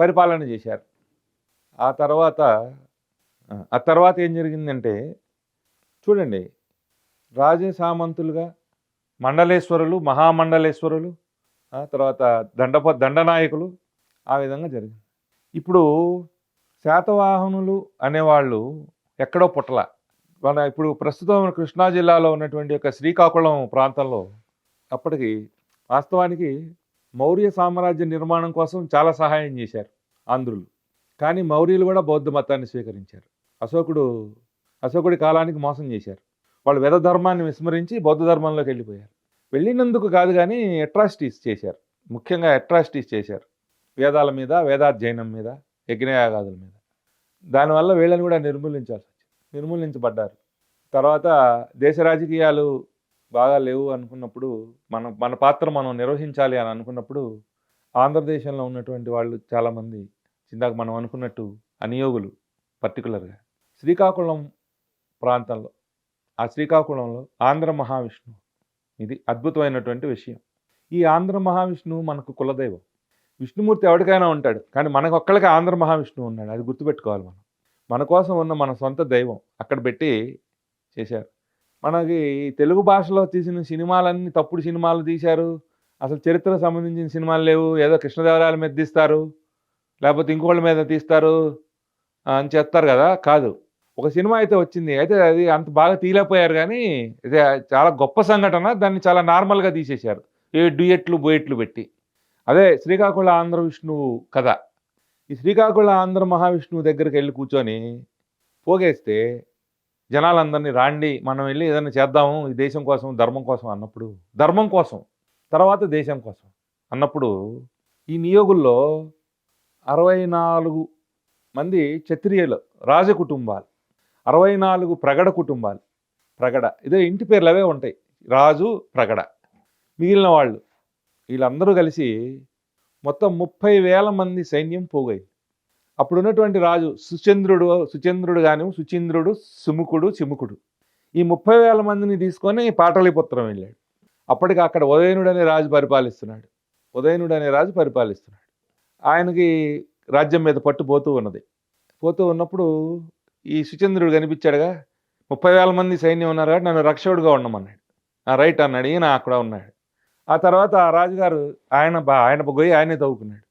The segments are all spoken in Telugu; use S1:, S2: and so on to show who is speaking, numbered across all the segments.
S1: పరిపాలన చేశారు. ఆ తర్వాత ఆ, తర్వాత ఏం జరిగిందంటే చూడండి రాజే సామంతులుగా మండలేశ్వరులు మహామండలేశ్వరులు ఆ తర్వాత దండప దండనాయకులు ఆ విధంగా జరిగింది. ఇప్పుడు శాతవాహనులు అనేవాళ్ళు ఎక్కడో పుట్టల. మన ఇప్పుడు ప్రస్తుతం కృష్ణా జిల్లాలో ఉన్నటువంటి యొక్క శ్రీకాకుళం ప్రాంతంలో అప్పటికి వాస్తవానికి మౌర్య సామ్రాజ్య నిర్మాణం కోసం చాలా సహాయం చేశారు ఆంధ్రులు. కానీ మౌర్యులు కూడా బౌద్ధ మతాన్ని స్వీకరించారు. అశోకుడు అశోకుడి కాలానికి మోసం చేశారు. వాళ్ళు వేద ధర్మాన్ని విస్మరించి బౌద్ధ ధర్మంలోకి వెళ్ళిపోయారు. వెళ్ళినందుకు కాదు కానీ అట్రాసిటీస్ చేశారు. ముఖ్యంగా అట్రాసిటీస్ చేశారు. వేదాల మీద వేదాధ్యయనం మీద యజ్ఞయాగాదుల మీద. దానివల్ల వీళ్ళని కూడా నిర్మూలించాల్సి వచ్చింది. నిర్మూలించబడ్డారు. తర్వాత దేశ రాజకీయాలు బాగా లేవు అనుకున్నప్పుడు మన మన పాత్ర మనం నిర్వహించాలి అని అనుకున్నప్పుడు ఆంధ్రదేశంలో ఉన్నటువంటి వాళ్ళు చాలామంది ఇందాక మనం అనుకున్నట్టు అనియోగులు పర్టికులర్గా శ్రీకాకుళం ప్రాంతంలో ఆ శ్రీకాకుళంలో ఆంధ్ర మహావిష్ణువు. ఇది అద్భుతమైనటువంటి విషయం. ఈ ఆంధ్ర మహావిష్ణువు మనకు కులదైవం. విష్ణుమూర్తి ఎవరికైనా ఉంటాడు కానీ మనకు ఒక్కళ్ళకి ఆంధ్ర మహావిష్ణువు ఉన్నాడు. అది గుర్తుపెట్టుకోవాలి మనం. మన కోసం ఉన్న మన సొంత దైవం అక్కడ పెట్టి చేశారు. మనకి తెలుగు భాషలో తీసిన సినిమాలన్నీ తప్పుడు సినిమాలు తీశారు. అసలు చరిత్రకు సంబంధించిన సినిమాలు లేవు. ఏదో కృష్ణదేవరాయల మీద తీస్తారు. లేకపోతే ఇంకోళ్ళ మీద తీస్తారు. అని చెప్తారు కదా. కాదు. ఒక సినిమా అయితే వచ్చింది. అయితే అది అంత బాగా తీయలేకపోయారు కానీ ఇది చాలా గొప్ప సంఘటన. దాన్ని చాలా నార్మల్గా తీసేశారు. ఏ డ్యూయెట్లు బోయెట్లు పెట్టి. అదే శ్రీకాకుళ ఆంధ్ర విష్ణువు కథ. ఈ శ్రీకాకుళ ఆంధ్ర మహావిష్ణువు దగ్గరికి వెళ్ళి కూర్చొని పోగేస్తే జనాలందరినీ రాండి మనం వెళ్ళి ఏదైనా చేద్దాము ఈ దేశం కోసం ధర్మం కోసం అన్నప్పుడు ధర్మం కోసం తర్వాత దేశం కోసం అన్నప్పుడు ఈ నియోగుల్లో అరవై నాలుగు మంది క్షత్రియులు రాజ కుటుంబాలు అరవై నాలుగు ప్రగడ కుటుంబాలు ప్రగడ ఇదే ఇంటి పేర్లు అవే ఉంటాయి రాజు ప్రగడ. మిగిలిన వాళ్ళు వీళ్ళందరూ కలిసి మొత్తం ముప్పై వేల మంది సైన్యం పోగైంది. అప్పుడు ఉన్నటువంటి రాజు సుచంద్రుడు సుచంద్రుడు గాని సుచంద్రుడు సుముఖుడు చిముకుడు. ఈ ముప్పై వేల మందిని తీసుకొని పాటలీపుత్రం వెళ్ళాడు. అప్పటికి అక్కడ ఉదయనుడు అనే రాజు పరిపాలిస్తున్నాడు. ఉదయనుడు అనే రాజు పరిపాలిస్తున్నాడు. ఆయనకి రాజ్యం మీద పట్టు పోతూ ఉన్నది. పోతూ ఉన్నప్పుడు ఈ సుచంద్రుడు కనిపించాడుగా ముప్పై వేల మంది సైన్యం ఉన్నారు కాబట్టి నన్ను రక్షకుడుగా ఉండమన్నాడు. ఆ రైట్ అన్నాడు ఈయన అక్కడ ఉన్నాడు. ఆ తర్వాత ఆ రాజుగారు ఆయన ఆయన గొయ్యి ఆయనే తవ్వుకున్నాడు.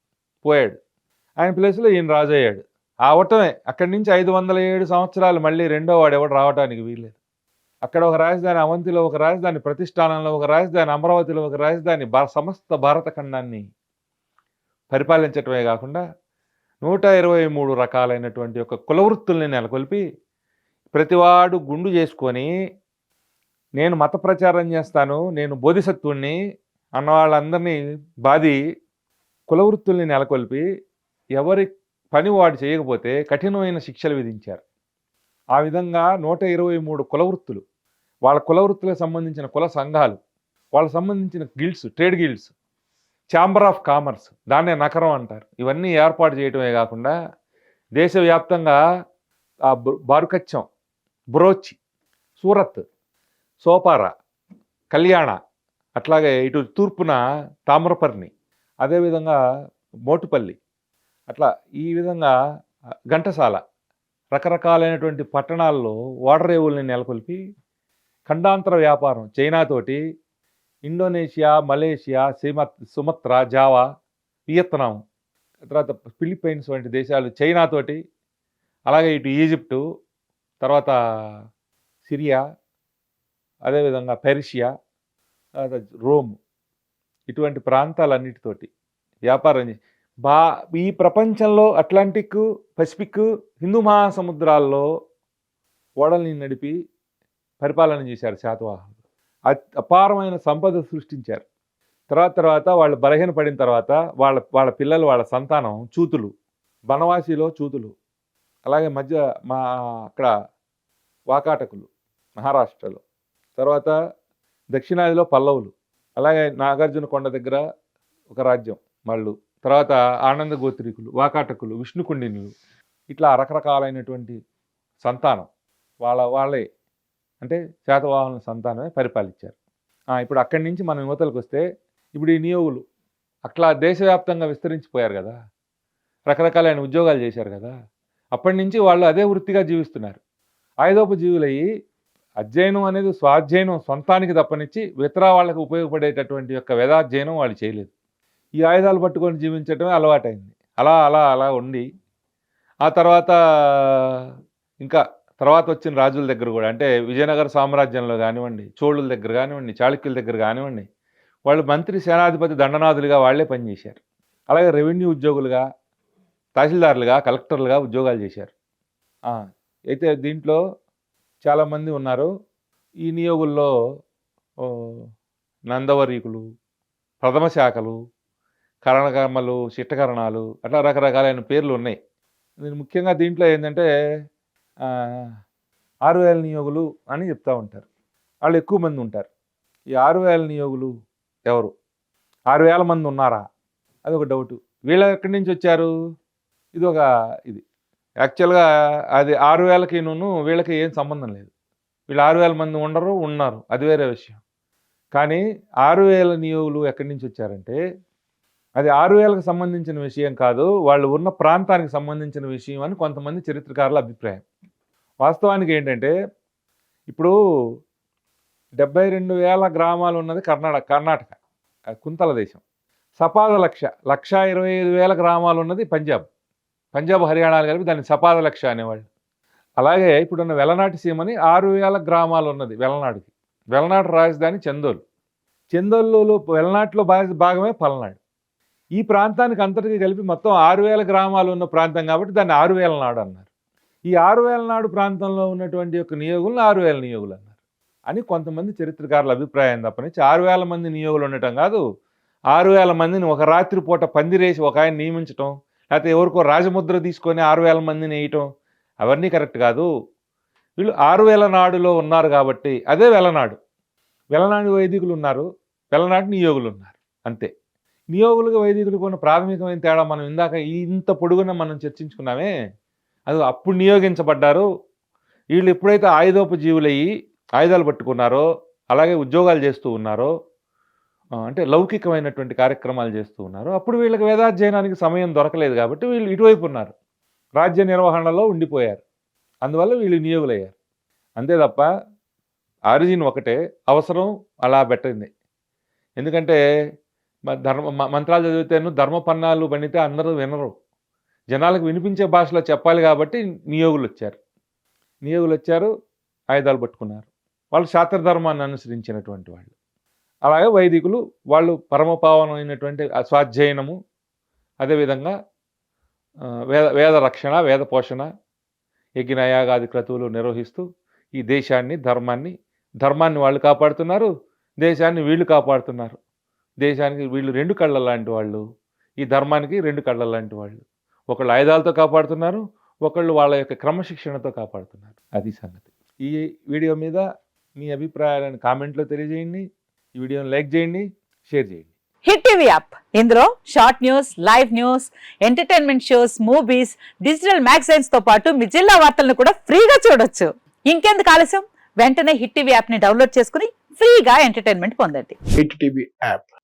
S1: పోయాడు. ఆయన ప్లేస్లో ఈయన రాజు అయ్యాడు అవటమే అక్కడి నుంచి ఐదు వందల ఏడు సంవత్సరాలు మళ్ళీ రెండో వాడు ఎవడు రావడానికి వీల్లేదు. అక్కడ ఒక రాజధాని అవంతిలో ఒక రాజధాని ప్రతిష్టానంలో ఒక రాజధాని అమరావతిలో ఒక రాజధాని సమస్త భారత ఖండాన్ని పరిపాలించటమే కాకుండా నూట ఇరవై మూడు రకాలైనటువంటి ఒక కులవృత్తుల్ని నెలకొల్పి ప్రతివాడు గుండు చేసుకొని నేను మత ప్రచారం చేస్తాను నేను బోధిసత్వుణ్ణి అన్న వాళ్ళందరినీ బాధి కులవృత్తుల్ని నెలకొల్పి ఎవరి పని వాడు చేయకపోతే కఠినమైన శిక్షలు విధించారు. ఆ విధంగా నూట ఇరవై మూడు కులవృత్తులు వాళ్ళ కులవృత్తులకు సంబంధించిన కుల సంఘాలు వాళ్ళకి సంబంధించిన guilds trade guilds chamber of commerce దాన్నే నకరం అంటారు. ఇవన్నీ ఏర్పాటు చేయటమే కాకుండా దేశవ్యాప్తంగా ఆ బారుకచ్చం బ్రోచి సూరత్ సోపార కళ్యాణ అట్లాగే ఇటు తూర్పున తామ్రపర్ణి అదేవిధంగా మోటుపల్లి అట్లా ఈ విధంగా ఘంటసాల రకరకాలైనటువంటి పట్టణాల్లో ఓడరేవుల్ని నెలకొల్పి ఖండాంతర వ్యాపారం చైనాతోటి ఇండోనేషియా మలేషియా సిమ సుమత్ర జావా వియత్నాం తర్వాత ఫిలిప్పైన్స్ వంటి దేశాలు చైనాతోటి అలాగే ఇటు ఈజిప్టు తర్వాత సిరియా అదేవిధంగా పెర్షియా తర్వాత రోమ్ ఇటువంటి ప్రాంతాలన్నిటితోటి వ్యాపారం చేసి బా ఈ ప్రపంచంలో అట్లాంటిక్ పసిఫిక్ హిందూ మహాసముద్రాల్లో ఓడల్ని నడిపి పరిపాలన చేశారు శాతవాహనులు. అపారమైన సంపద సృష్టించారు. తర్వాత తర్వాత వాళ్ళు బలహీన పడిన తర్వాత వాళ్ళ వాళ్ళ పిల్లలు వాళ్ళ సంతానం చూతులు బనవాసిలో చూతులు అలాగే మధ్య మా అక్కడ వాకాటకులు మహారాష్ట్రలో. తర్వాత దక్షిణాదిలో పల్లవులు అలాగే నాగార్జున కొండ దగ్గర ఒక రాజ్యం వాళ్ళు తర్వాత ఆనంద గోత్రికులు వాకాటకులు విష్ణుకుండినులు ఇట్లా రకరకాలైనటువంటి సంతానం వాళ్ళ వాళ్ళే. అంటే శాతవాహనుల సంతానమే పరిపాలించారు. ఇప్పుడు అక్కడి నుంచి మనం యువతలకు వస్తే ఇప్పుడు ఈ నియోగులు అట్లా దేశవ్యాప్తంగా విస్తరించిపోయారు కదా. రకరకాలైన ఉద్యోగాలు చేశారు కదా. అప్పటి నుంచి వాళ్ళు అదే వృత్తిగా జీవిస్తున్నారు. ఆయుధోప జీవులయ్యి అధ్యయనం అనేది స్వాధ్యయనం సొంతానికి తప్పనిచ్చి ఇతర వాళ్ళకి ఉపయోగపడేటటువంటి యొక్క వేదాధ్యయనం వాళ్ళు చేయలేదు. ఈ ఆయుధాలు పట్టుకొని జీవించడమే అలవాటైంది. అలా అలా అలా ఉండి ఆ తర్వాత ఇంకా తర్వాత వచ్చిన రాజుల దగ్గర కూడా అంటే విజయనగర సామ్రాజ్యంలో కానివ్వండి చోళుల దగ్గర కానివ్వండి చాళుక్యుల దగ్గర కానివ్వండి వాళ్ళు మంత్రి సేనాధిపతి దండనాథులుగా వాళ్ళే పనిచేశారు. అలాగే రెవెన్యూ ఉద్యోగులుగా తహసీల్దారులుగా కలెక్టర్లుగా ఉద్యోగాలు చేశారు. అయితే దీంట్లో చాలామంది ఉన్నారు. ఈ నియోగుల్లో నందవరీకులు ప్రథమ శాఖలు కరణకర్మలు చిట్టకరణాలు అట్లా రకరకాలైన పేర్లు ఉన్నాయి. ముఖ్యంగా దీంట్లో ఏంటంటే ఆరు వేల నియోగులు అని చెప్తూ ఉంటారు. వాళ్ళు ఎక్కువ మంది ఉంటారు. ఈ ఆరు వేల నియోగులు ఎవరు? ఆరు వేల మంది ఉన్నారా? అది ఒక డౌటు. వీళ్ళు ఎక్కడి నుంచి వచ్చారు? ఇది ఒక ఇది. యాక్చువల్గా అది ఆరు వేలకి నూను వీళ్ళకి ఏం సంబంధం లేదు. వీళ్ళు ఆరు వేల మంది ఉండరు ఉన్నారు. అది వేరే విషయం. కానీ ఆరు వేల నియోగులు ఎక్కడి నుంచి వచ్చారంటే అది ఆరు వేలకు సంబంధించిన విషయం కాదు వాళ్ళు ఉన్న ప్రాంతానికి సంబంధించిన విషయం అని కొంతమంది చరిత్రకారుల అభిప్రాయం. వాస్తవానికి ఏంటంటే ఇప్పుడు డెబ్బై రెండు వేల గ్రామాలు ఉన్నది కర్ణాటక కర్ణాటక కుంతల దేశం. సపాద లక్ష లక్ష ఇరవై ఐదు వేల గ్రామాలు ఉన్నది పంజాబ్. పంజాబ్ హర్యానాలు కలిపి దాన్ని సపాద లక్ష అనేవాళ్ళు. అలాగే ఇప్పుడున్న వెలనాటి సీమని ఆరు వేల గ్రామాలు ఉన్నది వెలనాడుకి. వెలనాడు రాజధాని చందోలు. చందోలులో వెలనాటిలో భాగమే పల్నాడు. ఈ ప్రాంతానికి అంతటికి కలిపి మొత్తం ఆరు వేల గ్రామాలు ఉన్న ప్రాంతం కాబట్టి దాన్ని ఆరు వేల నాడు అన్నారు. ఈ ఆరు వేల నాడు ప్రాంతంలో ఉన్నటువంటి యొక్క నియోగులను ఆరు వేల నియోగులు అన్నారు. అని కొంతమంది చరిత్రకారుల అభిప్రాయం తప్పనిచ్చి ఆరు వేల మంది నియోగులు ఉండటం కాదు ఆరు వేల మందిని ఒక రాత్రిపూట పందిరేసి ఒక ఆయన నియమించటం లేకపోతే ఎవరికో రాజముద్ర తీసుకొని ఆరు వేల మందిని వేయటం అవన్నీ కరెక్ట్ కాదు. వీళ్ళు ఆరు వేల నాడులో ఉన్నారు కాబట్టి అదే వెలనాడు. వెలనాడు వైదికులు ఉన్నారు వెలనాడు నియోగులు ఉన్నారు. అంతే. నియోగులుగా వైదికులకు ఉన్న ప్రాథమికమైన తేడా మనం ఇందాక ఇంత పొడుగున మనం చర్చించుకున్నామే. అది అప్పుడు నియోగించబడ్డారు. వీళ్ళు ఎప్పుడైతే ఆయుధోపజీవులయ్యి ఆయుధాలు పట్టుకున్నారో అలాగే ఉద్యోగాలు చేస్తూ ఉన్నారో అంటే లౌకికమైనటువంటి కార్యక్రమాలు చేస్తూ ఉన్నారు అప్పుడు వీళ్ళకి వేదాధ్యయనానికి సమయం దొరకలేదు కాబట్టి వీళ్ళు ఇటువైపు ఉన్నారు. రాజ్య నిర్వహణలో ఉండిపోయారు. అందువల్ల వీళ్ళు నియోగులయ్యారు. అంతే తప్ప ఆరిజిన్ ఒకటే అవసరం అలా పెట్టింది. ఎందుకంటే ధర్మ మంత్రాలు చదివితేను ధర్మపన్నాలు పండితే అందరూ వినరు. జనాలకు వినిపించే భాషలో చెప్పాలి కాబట్టి నియోగులు వచ్చారు. నియోగులు వచ్చారు ఆయుధాలు పట్టుకున్నారు. వాళ్ళు శాస్త్రధర్మాన్ని అనుసరించినటువంటి వాళ్ళు. అలాగే వైదికులు వాళ్ళు పరమపావనమైనటువంటి స్వాధ్యయనము అదేవిధంగా వేద వేద రక్షణ వేద పోషణ యజ్ఞయాగాది క్రతువులు నిర్వహిస్తూ ఈ దేశాన్ని ధర్మాన్ని ధర్మాన్ని వాళ్ళు కాపాడుతున్నారు దేశాన్ని వీళ్ళు కాపాడుతున్నారు. దేశానికి వీళ్ళు రెండు కళ్ళ లాంటి వాళ్ళు ఈ ధర్మానికి రెండు కళ్ళ లాంటి వాళ్ళు. ఒకళ్ళు ఆయుధాలతో కాపాడుతున్నారు ఒకళ్ళు వాళ్ళ యొక్క క్రమశిక్షణతో కాపాడుతున్నారు. అది సంగతి. ఈ వీడియో మీద మీ అభిప్రాయాలను కామెంట్లో తెలియజేయండి. ఈ వీడియోని లైక్ చేయండి షేర్ చేయండి.
S2: Hit TV app. ఇందులో short news live news entertainment shows movies digital మ్యాగజైన్స్తో పాటు మీ జిల్లా వార్తలను కూడా ఫ్రీగా చూడొచ్చు. ఇంకెందుకు ఆలస్యం? వెంటనే హిట్ టీవీ యాప్ని డౌన్లోడ్ చేసుకుని ఫ్రీగా ఎంటర్టైన్మెంట్ పొందండి.
S3: Hit TV app.